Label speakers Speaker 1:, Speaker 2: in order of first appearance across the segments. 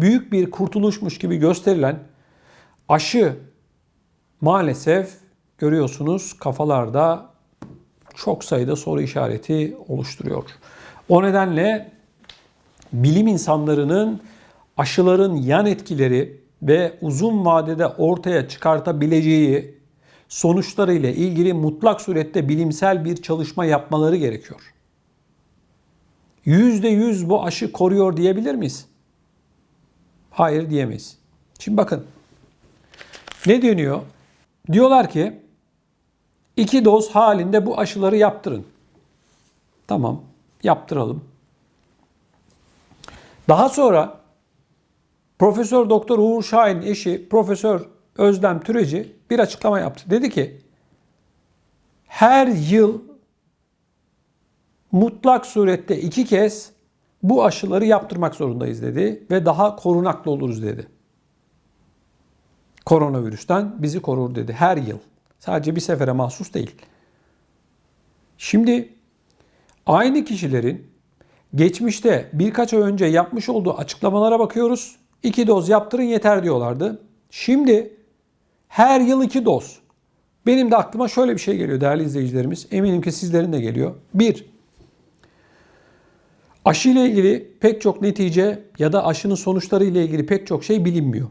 Speaker 1: büyük bir kurtuluşmuş gibi gösterilen aşı maalesef görüyorsunuz kafalarda çok sayıda soru işareti oluşturuyor. O nedenle bilim insanlarının aşıların yan etkileri ve uzun vadede ortaya çıkartabileceği sonuçları ile ilgili mutlak surette bilimsel bir çalışma yapmaları gerekiyor. %100 bu aşı koruyor diyebilir miyiz? Hayır diyemeyiz. Şimdi bakın. Ne deniyor? Diyorlar ki iki doz halinde bu aşıları yaptırın. Tamam, yaptıralım. Daha sonra Profesör Doktor Uğur Şahin eşi Profesör Özlem Türeci bir açıklama yaptı. Dedi ki her yıl mutlak surette iki kez bu aşıları yaptırmak zorundayız dedi ve daha korunaklı oluruz dedi. Koronavirüsten bizi korur dedi her yıl. Sadece bir sefere mahsus değil. Şimdi aynı kişilerin geçmişte birkaç ay önce yapmış olduğu açıklamalara bakıyoruz. İki doz yaptırın yeter diyorlardı. Şimdi her yıl iki doz. Benim de aklıma şöyle bir şey geliyor değerli izleyicilerimiz. Eminim ki sizlerin de geliyor. Bir, aşı ile ilgili pek çok netice ya da aşının sonuçları ile ilgili pek çok şey bilinmiyor.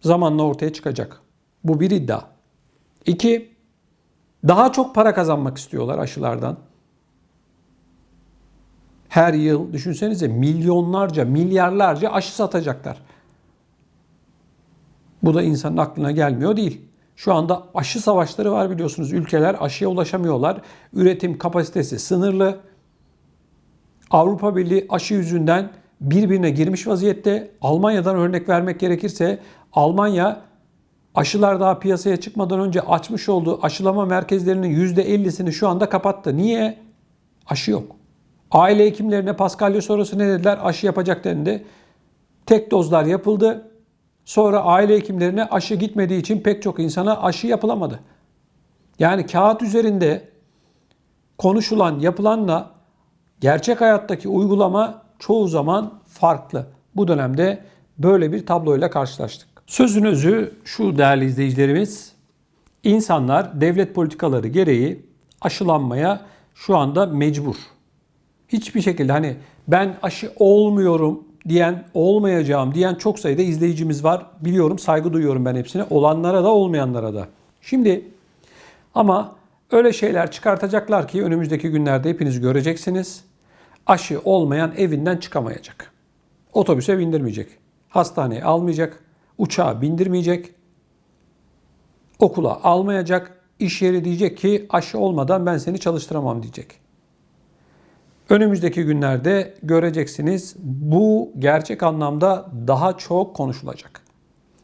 Speaker 1: Zamanla ortaya çıkacak. Bu bir iddia. İki, daha çok para kazanmak istiyorlar aşılardan. Her yıl düşünsenize milyonlarca, milyarlarca aşı satacaklar. Bu da insanın aklına gelmiyor değil. Şu anda aşı savaşları var biliyorsunuz. Ülkeler aşıya ulaşamıyorlar. Üretim kapasitesi sınırlı. Avrupa Birliği aşı yüzünden birbirine girmiş vaziyette. Almanya'dan örnek vermek gerekirse Almanya aşılar daha piyasaya çıkmadan önce açmış olduğu aşılama merkezlerinin %50'sini şu anda kapattı. Niye? Aşı yok. Aile hekimlerine Paskalya sonrası ne dediler? Aşı yapacak dendi. Tek dozlar yapıldı. Sonra aile hekimlerine aşı gitmediği için pek çok insana aşı yapılamadı. Yani kağıt üzerinde konuşulan, yapılanla gerçek hayattaki uygulama çoğu zaman farklı. Bu dönemde böyle bir tabloyla karşılaştık. Sözün özü şu değerli izleyicilerimiz. İnsanlar devlet politikaları gereği aşılanmaya şu anda mecbur. Hiçbir şekilde hani ben aşı olmuyorum diyen, olmayacağım diyen çok sayıda izleyicimiz var. Biliyorum, saygı duyuyorum ben hepsine. Olanlara da olmayanlara da. Şimdi ama öyle şeyler çıkartacaklar ki önümüzdeki günlerde hepiniz göreceksiniz. Aşı olmayan evinden çıkamayacak. Otobüse bindirmeyecek. Hastaneye almayacak. Uçağa bindirmeyecek. Okula almayacak. İş yeri diyecek ki aşı olmadan ben seni çalıştıramam diyecek. Önümüzdeki günlerde göreceksiniz bu gerçek anlamda daha çok konuşulacak.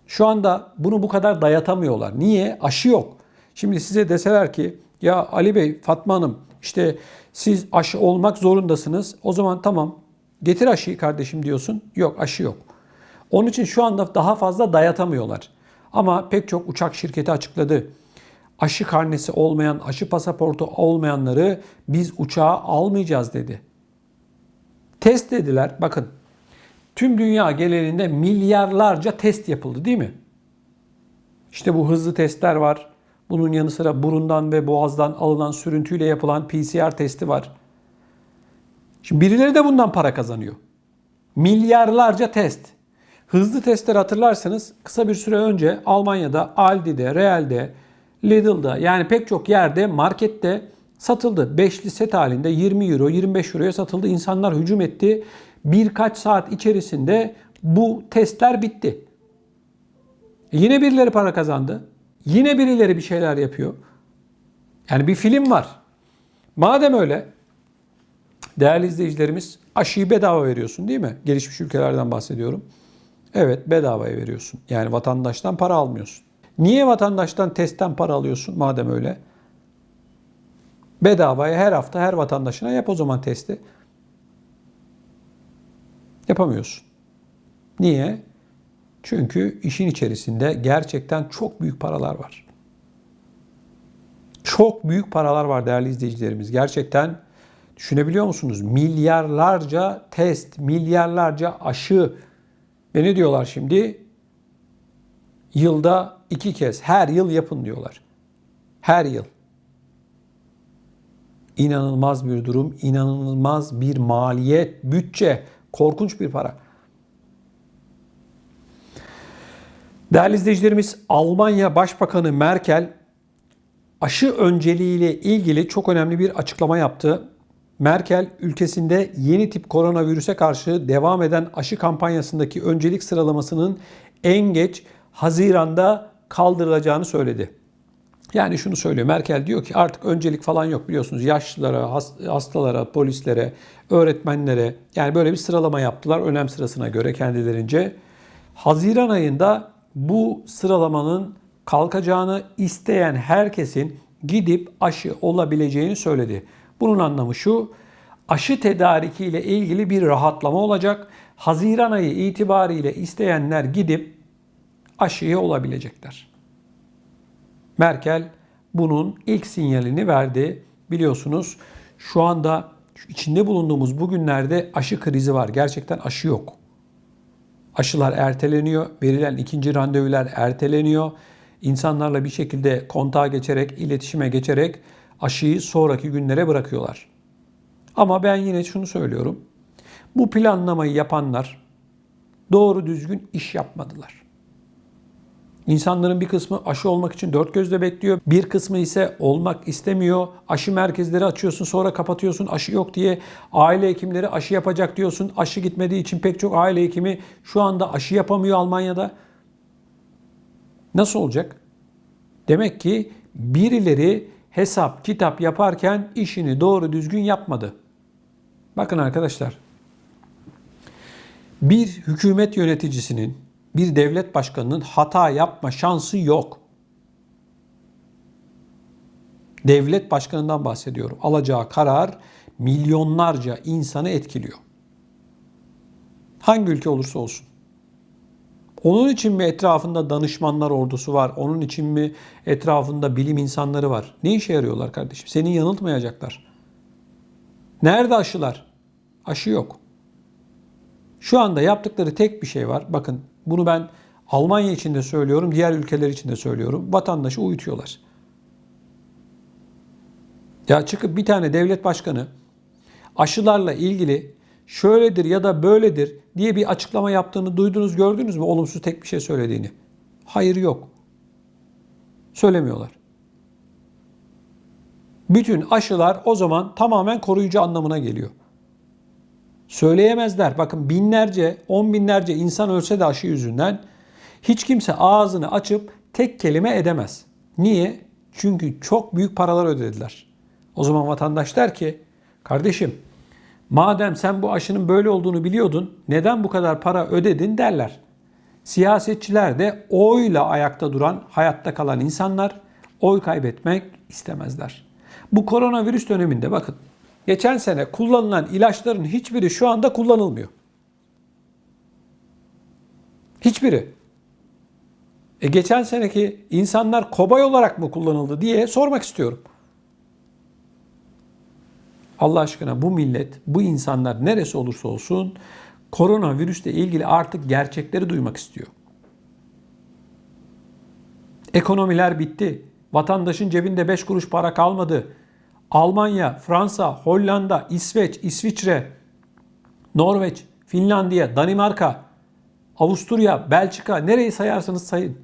Speaker 1: Şu anda bunu bu kadar dayatamıyorlar. Niye? Aşı yok. Şimdi size deseler ki ya Ali Bey, Fatma Hanım işte siz aşı olmak zorundasınız. O zaman tamam getir aşıyı kardeşim diyorsun. Yok aşı yok. Onun için şu anda daha fazla dayatamıyorlar. Ama pek çok uçak şirketi açıkladı aşı karnesi olmayan, aşı pasaportu olmayanları biz uçağa almayacağız dedi. Test dediler. Bakın tüm dünya genelinde milyarlarca test yapıldı değil mi? İşte bu hızlı testler var. Bunun yanı sıra burundan ve boğazdan alınan sürüntüyle yapılan PCR testi var. Şimdi birileri de bundan para kazanıyor. Milyarlarca test. Hızlı testler hatırlarsanız kısa bir süre önce Almanya'da Aldi'de, Real'de, Lidl'da yani pek çok yerde markette satıldı. Beşli set halinde 20 euro 25 euroya satıldı. İnsanlar hücum etti. Birkaç saat içerisinde bu testler bitti. Yine birileri para kazandı. Yine birileri bir şeyler yapıyor. Yani bir film var. Madem öyle değerli izleyicilerimiz aşıyı bedava veriyorsun değil mi? Gelişmiş ülkelerden bahsediyorum. Evet bedavaya veriyorsun. Yani vatandaştan para almıyorsun. Niye vatandaştan testten para alıyorsun madem öyle? Bedavaya her hafta her vatandaşına yap o zaman testi. Yapamıyorsun. Niye? Çünkü işin içerisinde gerçekten çok büyük paralar var. Çok büyük paralar var değerli izleyicilerimiz. Gerçekten düşünebiliyor musunuz? Milyarlarca test, milyarlarca aşı Ve ne diyorlar şimdi? Yılda iki kez, her yıl yapın diyorlar. Her yıl. İnanılmaz bir durum, inanılmaz bir maliyet, bütçe, korkunç bir para. Değerli izleyicilerimiz, Almanya Başbakanı Merkel aşı önceliğiyle ilgili çok önemli bir açıklama yaptı. Merkel ülkesinde yeni tip koronavirüse karşı devam eden aşı kampanyasındaki öncelik sıralamasının en geç Haziran'da kaldırılacağını söyledi. Yani şunu söylüyor. Merkel diyor ki artık öncelik falan yok biliyorsunuz. Yaşlılara, hastalara, polislere, öğretmenlere yani böyle bir sıralama yaptılar önem sırasına göre kendilerince. Haziran ayında bu sıralamanın kalkacağını isteyen herkesin gidip aşı olabileceğini söyledi. Bunun anlamı şu, aşı tedariki ile ilgili bir rahatlama olacak. Haziran ayı itibariyle isteyenler gidip aşıya olabilecekler. Merkel bunun ilk sinyalini verdi. Biliyorsunuz şu anda içinde bulunduğumuz bugünlerde aşı krizi var. Gerçekten aşı yok. Aşılar erteleniyor. Verilen ikinci randevular erteleniyor. İnsanlarla bir şekilde kontağa geçerek, iletişime geçerek aşıyı sonraki günlere bırakıyorlar. Ama ben yine şunu söylüyorum. Bu planlamayı yapanlar doğru düzgün iş yapmadılar. İnsanların bir kısmı aşı olmak için dört gözle bekliyor. Bir kısmı ise olmak istemiyor. Aşı merkezleri açıyorsun sonra kapatıyorsun aşı yok diye. Aile hekimleri aşı yapacak diyorsun. Aşı gitmediği için pek çok aile hekimi şu anda aşı yapamıyor Almanya'da. Nasıl olacak? Demek ki birileri hesap kitap yaparken işini doğru düzgün yapmadı. Bakın arkadaşlar. Bir hükümet yöneticisinin, bir devlet başkanının hata yapma şansı yok. Devlet başkanından bahsediyorum. Alacağı karar milyonlarca insanı etkiliyor. Hangi ülke olursa olsun. Onun için mi etrafında danışmanlar ordusu var? Onun için mi etrafında bilim insanları var? Ne işe yarıyorlar kardeşim? Seni yanıltmayacaklar. Nerede aşılar? Aşı yok. Şu anda yaptıkları tek bir şey var. Bakın bunu ben Almanya için de söylüyorum, diğer ülkeler için de söylüyorum. Vatandaşı uyutuyorlar. Ya çıkıp bir tane devlet başkanı aşılarla ilgili şöyledir ya da böyledir diye bir açıklama yaptığını duydunuz, gördünüz mü? Olumsuz tek bir şey söylediğini. Hayır yok. Söylemiyorlar. Bütün aşılar o zaman tamamen koruyucu anlamına geliyor. Söyleyemezler. Bakın binlerce, on binlerce insan ölse de aşı yüzünden hiç kimse ağzını açıp tek kelime edemez. Niye? Çünkü çok büyük paralar ödediler. O zaman vatandaş der ki, kardeşim Madem sen bu aşının böyle olduğunu biliyordun, neden bu kadar para ödedin derler. Siyasetçiler de oyla ayakta duran, hayatta kalan insanlar oy kaybetmek istemezler. Bu koronavirüs döneminde bakın, geçen sene kullanılan ilaçların hiçbiri şu anda kullanılmıyor. Hiçbiri. E geçen seneki insanlar kobay olarak mı kullanıldı diye sormak istiyorum. Allah aşkına bu millet, bu insanlar neresi olursa olsun koronavirüsle ilgili artık gerçekleri duymak istiyor. Ekonomiler bitti. Vatandaşın cebinde 5 kuruş para kalmadı. Almanya, Fransa, Hollanda, İsveç, İsviçre, Norveç, Finlandiya, Danimarka, Avusturya, Belçika nereyi sayarsanız sayın.